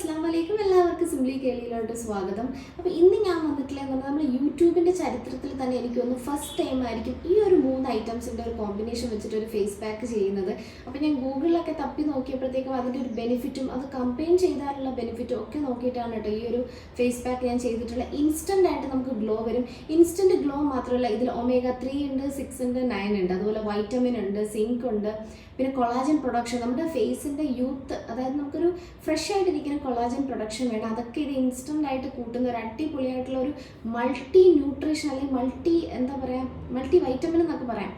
അസ്സാം വലൈക്കും എല്ലാവർക്കും സിംപ്ലി കേളിയിലോട്ട് സ്വാഗതം. അപ്പോൾ ഇന്ന് ഞാൻ വന്നിട്ടുള്ളത് നമ്മൾ യൂട്യൂബിന്റെ ചരിത്രത്തിൽ തന്നെ എനിക്ക് ഒന്ന് ഫസ്റ്റ് ടൈം ആയിരിക്കും ഈ ഒരു മൂന്ന് ഐറ്റംസിന്റെ ഒരു കോമ്പിനേഷൻ വെച്ചിട്ട് ഒരു ഫേസ് പാക്ക് ചെയ്യുന്നത്. അപ്പോൾ ഞാൻ ഗൂഗിളിലൊക്കെ തപ്പി നോക്കിയപ്പോഴത്തേക്കും അതിന്റെ ഒരു ബെനിഫിറ്റും അത് കമ്പയിൻ ചെയ്താലുള്ള ബെനിഫിറ്റും ഒക്കെ നോക്കിയിട്ടാണ് കേട്ടോ ഈ ഒരു ഫേസ് പാക്ക് ഞാൻ ചെയ്തിട്ടുള്ള ഇൻസ്റ്റന്റ് ആയിട്ട് നമുക്ക് ഗ്ലോ വരും. ഇൻസ്റ്റന്റ് ഗ്ലോ മാത്രമല്ല ഇതിൽ ഒമേഗ ത്രീ ഉണ്ട് സിക്സ് ഉണ്ട് നയൻ ഉണ്ട്. അതുപോലെ വൈറ്റമിൻ ഉണ്ട് സിങ്ക് ഉണ്ട്. പിന്നെ കൊളാജൻ പ്രൊഡക്ഷൻ നമ്മുടെ ഫേസിന്റെ യൂത്ത് അതായത് നമുക്കൊരു ഫ്രഷ് ആയിട്ടിരിക്കുന്ന കൊളാജൻ പ്രൊഡക്ഷൻ വേണം. അതൊക്കെ ഇത് ഇൻസ്റ്റന്റ് ആയിട്ട് കൂട്ടുന്ന ഒരു അടിപൊളിയായിട്ടുള്ള ഒരു മൾട്ടി ന്യൂട്രീഷൻ അല്ലെങ്കിൽ മൾട്ടി എന്താ പറയുക മൾട്ടി വൈറ്റമിൻ എന്നൊക്കെ പറയാം.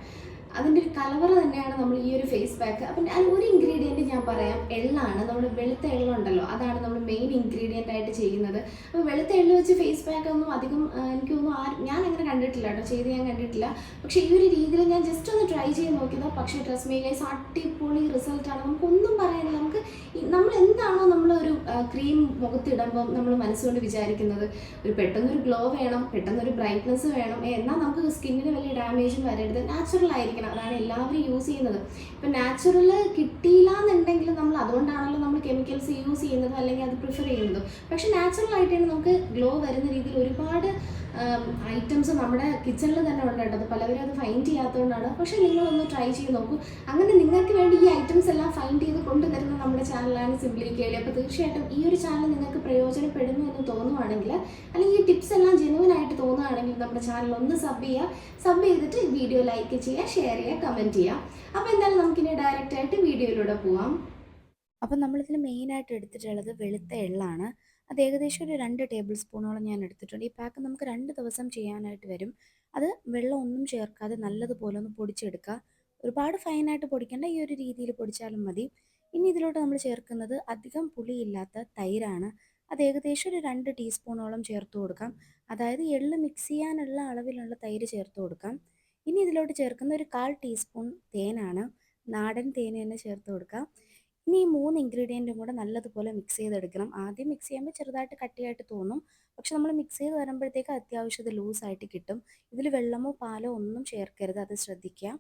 അതിന്റെ ഒരു കലവറ തന്നെയാണ് നമ്മൾ ഈ ഒരു ഫേസ് പാക്ക് അപ്പം അതിൽ ഒരു ഇൻഗ്രീഡിയന്റ് ഞാൻ പറയാം എള്ളാണ്. നമ്മൾ വെളുത്ത എള്ളുണ്ടല്ലോ അതാണ് നമ്മൾ മെയിൻ ഇൻഗ്രീഡിയന്റ് ആയിട്ട് ചെയ്യുന്നത്. അപ്പോൾ വെളുത്ത എള്ള് വെച്ച് ഫേസ് പാക്ക് ഒന്നും അധികം ആ, എനിക്കൊന്നും ആരും ഞാൻ അങ്ങനെ കണ്ടിട്ടില്ല കേട്ടോ ചെയ്ത് ഞാൻ കണ്ടിട്ടില്ല. പക്ഷേ ഈ ഒരു രീതിയിൽ ഞാൻ ജസ്റ്റ് ഒന്ന് ട്രൈ ചെയ്ത് നോക്കിയത്. പക്ഷേ ഡ്രസ് ഗൈസ് അടിപൊളി റിസൾട്ടാണ് നമുക്കൊന്നും പറയാനില്ല. നമുക്ക് നമ്മൾ എന്താണോ നമ്മളൊരു ക്രീം മുഖത്തിടുമ്പം നമ്മൾ മനസ്സുകൊണ്ട് വിചാരിക്കുന്നത്. ഒരു പെട്ടെന്നൊരു ഗ്ലോ വേണം പെട്ടെന്നൊരു ബ്രൈറ്റ്നസ് വേണം. എന്നാൽ നമുക്ക് സ്കിന്നിന് വലിയ ഡാമേജും വരരുത് നാച്ചുറൽ ആയിരിക്കണം അതാണ് എല്ലാവരും യൂസ് ചെയ്യുന്നത്. ഇപ്പം നാച്ചുറൽ കിട്ടിയില്ല എന്നുണ്ടെങ്കിൽ നമ്മൾ അതുകൊണ്ടാണല്ലോ നമ്മൾ കെമിക്കൽസ് യൂസ് ചെയ്യുന്നത് അല്ലെങ്കിൽ അത് പ്രിഫർ ചെയ്യുന്നത്. പക്ഷെ നാച്ചുറൽ ആയിട്ടാണ് നമുക്ക് ഗ്ലോ വരുന്ന രീതിയിൽ ഒരുപാട് ഐറ്റംസ് നമ്മുടെ കിച്ചണിൽ തന്നെ ഉണ്ട് കേട്ടോ. പലവരും അത് ഫൈൻഡ് ചെയ്യാത്തതുകൊണ്ടാണ്. പക്ഷേ നിങ്ങളൊന്ന് ട്രൈ ചെയ്ത് നോക്കൂ. അങ്ങനെ നിങ്ങൾക്ക് വേണ്ടി ഈ ഐറ്റംസ് എല്ലാം ഫൈൻഡ് ചെയ്ത് കൊണ്ടുതരുന്ന നമ്മുടെ ചാനലാണ് സിംപ്ലി കേളി അപ്പോൾ തീർച്ചയായിട്ടും ഈ ഒരു ചാനൽ നിങ്ങൾക്ക് പ്രയോജനപ്പെടുന്നു എന്ന് തോന്നുവാണെങ്കിൽ അല്ലെങ്കിൽ ഈ ടിപ്സ് എല്ലാം ജെനുവൻ ആയിട്ട് തോന്നുകയാണെങ്കിൽ നമ്മുടെ ചാനൽ ഒന്ന് സബ് ചെയ്യുക. സബ് ചെയ്തിട്ട് വീഡിയോ ലൈക്ക് ചെയ്യുക ഷെയർ ചെയ്യുക കമന്റ് ചെയ്യുക. അപ്പോൾ എന്തായാലും നമുക്കിനി ഡയറക്റ്റ് ആയിട്ട് വീഡിയോയിലൂടെ പോവാം. അപ്പം നമ്മളിതിൽ മെയിനായിട്ട് എടുത്തിട്ടുള്ളത് വെളുത്ത എള്ളാണ്. അത് ഏകദേശം ഒരു രണ്ട് ടേബിൾ സ്പൂണോളം ഞാൻ എടുത്തിട്ടുണ്ട്. ഈ പാക്ക് നമുക്ക് രണ്ട് ദിവസം ചെയ്യാനായിട്ട് വരും. അത് വെള്ളം ഒന്നും ചേർക്കാതെ നല്ലതുപോലെ ഒന്ന് പൊടിച്ചെടുക്കുക. ഒരുപാട് ഫൈനായിട്ട് പൊടിക്കേണ്ട. ഈ ഒരു രീതിയിൽ പൊടിച്ചാലും മതി. ഇനി ഇതിലോട്ട് നമ്മൾ ചേർക്കുന്നത് അധികം പുളിയില്ലാത്ത തൈരാണ്. അത് ഏകദേശം ഒരു രണ്ട് ടീസ്പൂണോളം ചേർത്ത് കൊടുക്കാം. അതായത് എള്ള് മിക്സ് ചെയ്യാനുള്ള അളവിലുള്ള തൈര് ചേർത്ത് കൊടുക്കാം. ഇനി ഇതിലോട്ട് ചേർക്കുന്ന ഒരു കാൽ ടീസ്പൂൺ തേനാണ്. നാടൻ തേൻ തന്നെ ചേർത്ത് കൊടുക്കാം. ഇനി ഈ മൂന്ന് ഇൻഗ്രീഡിയന്റും കൂടെ നല്ലതുപോലെ മിക്സ് ചെയ്തെടുക്കണം. ആദ്യം മിക്സ് ചെയ്യുമ്പോൾ ചെറുതായിട്ട് കട്ടിയായിട്ട് തോന്നും. പക്ഷെ നമ്മൾ മിക്സ് ചെയ്ത് വരുമ്പോഴത്തേക്ക് അത്യാവശ്യം ഇത് ലൂസായിട്ട് കിട്ടും. ഇതിൽ വെള്ളമോ പാലോ ഒന്നും ചേർക്കരുത്. അത് ശ്രദ്ധിക്കുക.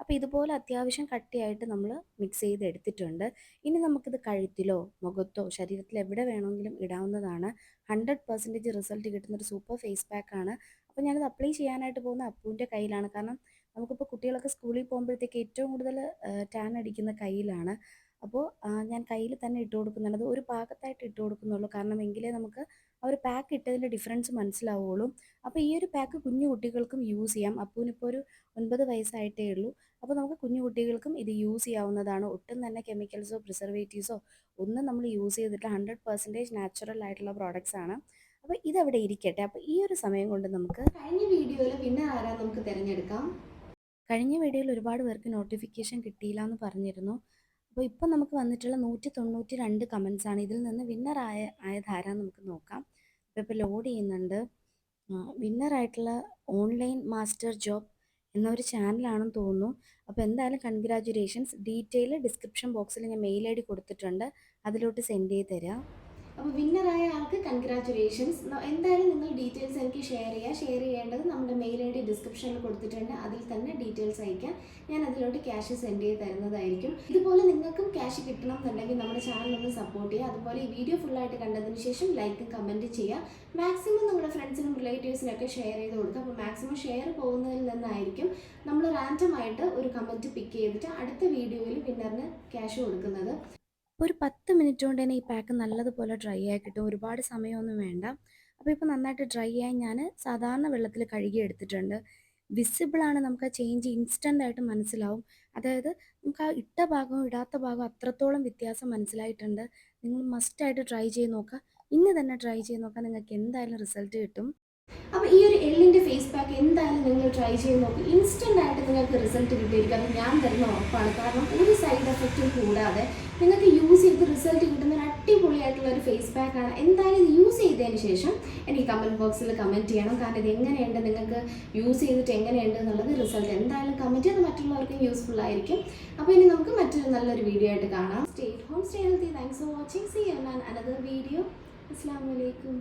അപ്പോൾ ഇതുപോലെ അത്യാവശ്യം കട്ടിയായിട്ട് നമ്മൾ മിക്സ് ചെയ്ത് എടുത്തിട്ടുണ്ട് ഇനി നമുക്കിത് കഴുത്തിലോ മുഖത്തോ ശരീരത്തിൽ എവിടെ വേണമെങ്കിലും ഇടാവുന്നതാണ്. ഹൺഡ്രഡ് പെർസെന്റേജ് റിസൾട്ട് കിട്ടുന്ന ഒരു സൂപ്പർ ഫേസ് പാക്കാണ് അപ്പോൾ ഞാനത് അപ്ലൈ ചെയ്യാനായിട്ട് പോകുന്ന അപ്പൂന്റെ കയ്യിലാണ്. കാരണം നമുക്കിപ്പോൾ കുട്ടികളൊക്കെ സ്കൂളിൽ പോകുമ്പോഴത്തേക്ക് ഏറ്റവും കൂടുതൽ ടാൻ അടിക്കുന്ന കയ്യിലാണ്. അപ്പോൾ ഞാൻ കയ്യിൽ തന്നെ ഇട്ട് കൊടുക്കുന്നുണ്ട്. അത് ഒരു പാകത്തായിട്ട് ഇട്ട് കൊടുക്കുന്നുള്ളൂ. കാരണം എങ്കിലേ നമുക്ക് ആ ഒരു പാക്ക് ഇട്ടതിന്റെ ഡിഫറൻസ് മനസ്സിലാവുള്ളൂ. അപ്പോൾ ഈ ഒരു പാക്ക് കുഞ്ഞു കുട്ടികൾക്കും യൂസ് ചെയ്യാം. അപ്പൂനിപ്പോൾ ഒരു ഒൻപത് വയസ്സായിട്ടേ ഉള്ളൂ. അപ്പോൾ നമുക്ക് കുഞ്ഞു കുട്ടികൾക്കും ഇത് യൂസ് ചെയ്യാവുന്നതാണ്. ഒട്ടും തന്നെ കെമിക്കൽസോ പ്രിസർവേറ്റീവ്സോ ഒന്നും നമ്മൾ യൂസ് ചെയ്തിട്ട് ഹൺഡ്രഡ് പെർസെന്റേജ് നാച്ചുറൽ ആയിട്ടുള്ള പ്രോഡക്റ്റ്സ് ആണ്. അപ്പോൾ ഇതവിടെ ഇരിക്കട്ടെ. അപ്പോൾ ഈ ഒരു സമയം കൊണ്ട് നമുക്ക് കഴിഞ്ഞ വീഡിയോയിൽ പിന്നെ ആരാ നമുക്ക് തിരഞ്ഞെടുക്കാം. കഴിഞ്ഞ വീഡിയോയിൽ ഒരുപാട് പേർക്ക് നോട്ടിഫിക്കേഷൻ കിട്ടിയില്ല എന്ന് പറഞ്ഞിരുന്നു. അപ്പോൾ ഇപ്പം നമുക്ക് വന്നിട്ടുള്ള നൂറ്റി തൊണ്ണൂറ്റി രണ്ട് കമൻസാണ് ഇതിൽ നിന്ന് വിന്നറായ ആയ ആരാന്ന് നമുക്ക് നോക്കാം. അപ്പോൾ ഇപ്പോൾ ലോഡ് ചെയ്യുന്നുണ്ട്. വിന്നറായിട്ടുള്ള ഓൺലൈൻ മാസ്റ്റർ ജോബ് എന്നൊരു ചാനലാണെന്ന് തോന്നുന്നു. അപ്പോൾ എന്തായാലും കൺഗ്രാജുലേഷൻസ് ഡീറ്റെയിൽ ഡിസ്ക്രിപ്ഷൻ ബോക്സിൽ ഞാൻ മെയിൽ ഐ ഡി കൊടുത്തിട്ടുണ്ട്. അതിലോട്ട് സെൻഡ് ചെയ്ത് തരാം. അപ്പോൾ വിന്നറായ ആൾക്ക് കൺഗ്രാജുലേഷൻസ് എന്തായാലും നിങ്ങൾ ഡീറ്റെയിൽസ് എനിക്ക് ഷെയർ ചെയ്യുക ഷെയർ ചെയ്യേണ്ടത് നമ്മുടെ മെയിൽ ഐ ഡിസ്ക്രിപ്ഷനിൽ കൊടുത്തിട്ടുണ്ട് അതിൽ തന്നെ ഡീറ്റെയിൽസ് അയക്കാം. ഞാൻ അതിലോട്ട് ക്യാഷ് സെൻഡ് ചെയ്ത് തരുന്നതായിരിക്കും. ഇതുപോലെ നിങ്ങൾക്കും ക്യാഷ് കിട്ടണം എന്നുണ്ടെങ്കിൽ നമ്മുടെ ചാനൽ ഒന്ന് സപ്പോർട്ട് ചെയ്യുക. അതുപോലെ ഈ വീഡിയോ ഫുള്ളായിട്ട് കണ്ടതിന് ശേഷം ലൈക്കും കമന്റ് ചെയ്യുക. മാക്സിമം നമ്മുടെ ഫ്രണ്ട്സിനും റിലേറ്റീവ്സിനൊക്കെ ഷെയർ ചെയ്ത് കൊടുക്കുക. അപ്പോൾ മാക്സിമം ഷെയർ പോകുന്നതിൽ നിന്നായിരിക്കും നമ്മൾ റാൻഡമായിട്ട് ഒരു കമന്റ് പിക്ക് ചെയ്തിട്ട് അടുത്ത വീഡിയോയിൽ വിന്നറിന് ക്യാഷ് കൊടുക്കുന്നത്. ഒരു പത്ത് മിനിറ്റ് കൊണ്ട് തന്നെ ഈ പാക്ക് നല്ലതുപോലെ ഡ്രൈ ആയി കിട്ടും. ഒരുപാട് സമയമൊന്നും വേണ്ട. അപ്പോൾ ഇപ്പോൾ നന്നായിട്ട് ഡ്രൈ ആയി ഞാൻ സാധാരണ വെള്ളത്തിൽ കഴുകി എടുത്തിട്ടുണ്ട്. വിസിബിളാണ് നമുക്ക് ആ ചേഞ്ച് ഇൻസ്റ്റന്റ് ആയിട്ട് മനസ്സിലാവും. അതായത് നമുക്ക് ആ ഇട്ട ഭാഗവും ഇടാത്ത ഭാഗവും അത്രത്തോളം വ്യത്യാസം മനസ്സിലായിട്ടുണ്ട്. നിങ്ങൾ മസ്റ്റായിട്ട് ട്രൈ ചെയ്ത് നോക്കുക. ഇന്ന് തന്നെ ട്രൈ ചെയ്ത് നോക്കുക നിങ്ങൾക്ക് എന്തായാലും റിസൾട്ട് കിട്ടും. അപ്പോൾ ഈ ഒരു എള്ളിന്റെ ഫേസ് പാക്ക് എന്തായാലും നിങ്ങൾ ട്രൈ ചെയ്ത് നോക്കും. ഇൻസ്റ്റന്റ് ആയിട്ട് നിങ്ങൾക്ക് റിസൾട്ട് കിട്ടിയിരിക്കും. അത് ഞാൻ തരുന്ന ഉറപ്പാണ്. കാരണം ഒരു സൈഡ് എഫക്റ്റും കൂടാതെ നിങ്ങൾക്ക് യൂസ് ചെയ്ത് റിസൾട്ട് കിട്ടുന്ന ഒരു ഒരു ഫേസ് പാക്കാണ് എന്തായാലും ഇത് യൂസ് ചെയ്തതിന് ശേഷം എനിക്ക് കമന്റ് ബോക്സിൽ കമന്റ് ചെയ്യണം. കാരണം ഇത് എങ്ങനെയുണ്ട്? നിങ്ങൾക്ക് യൂസ് ചെയ്തിട്ട് എങ്ങനെയുണ്ട് എന്നുള്ളത് റിസൾട്ട് എന്തായാലും കമന്റ് ചെയ്ത് മറ്റുള്ളവർക്കും യൂസ്ഫുൾ ആയിരിക്കും. അപ്പോൾ ഇനി നമുക്ക് മറ്റൊരു നല്ലൊരു വീഡിയോ ആയിട്ട് കാണാം. Stay home stay healthy thanks for watching see you another video അസ്സാം വലൈക്കും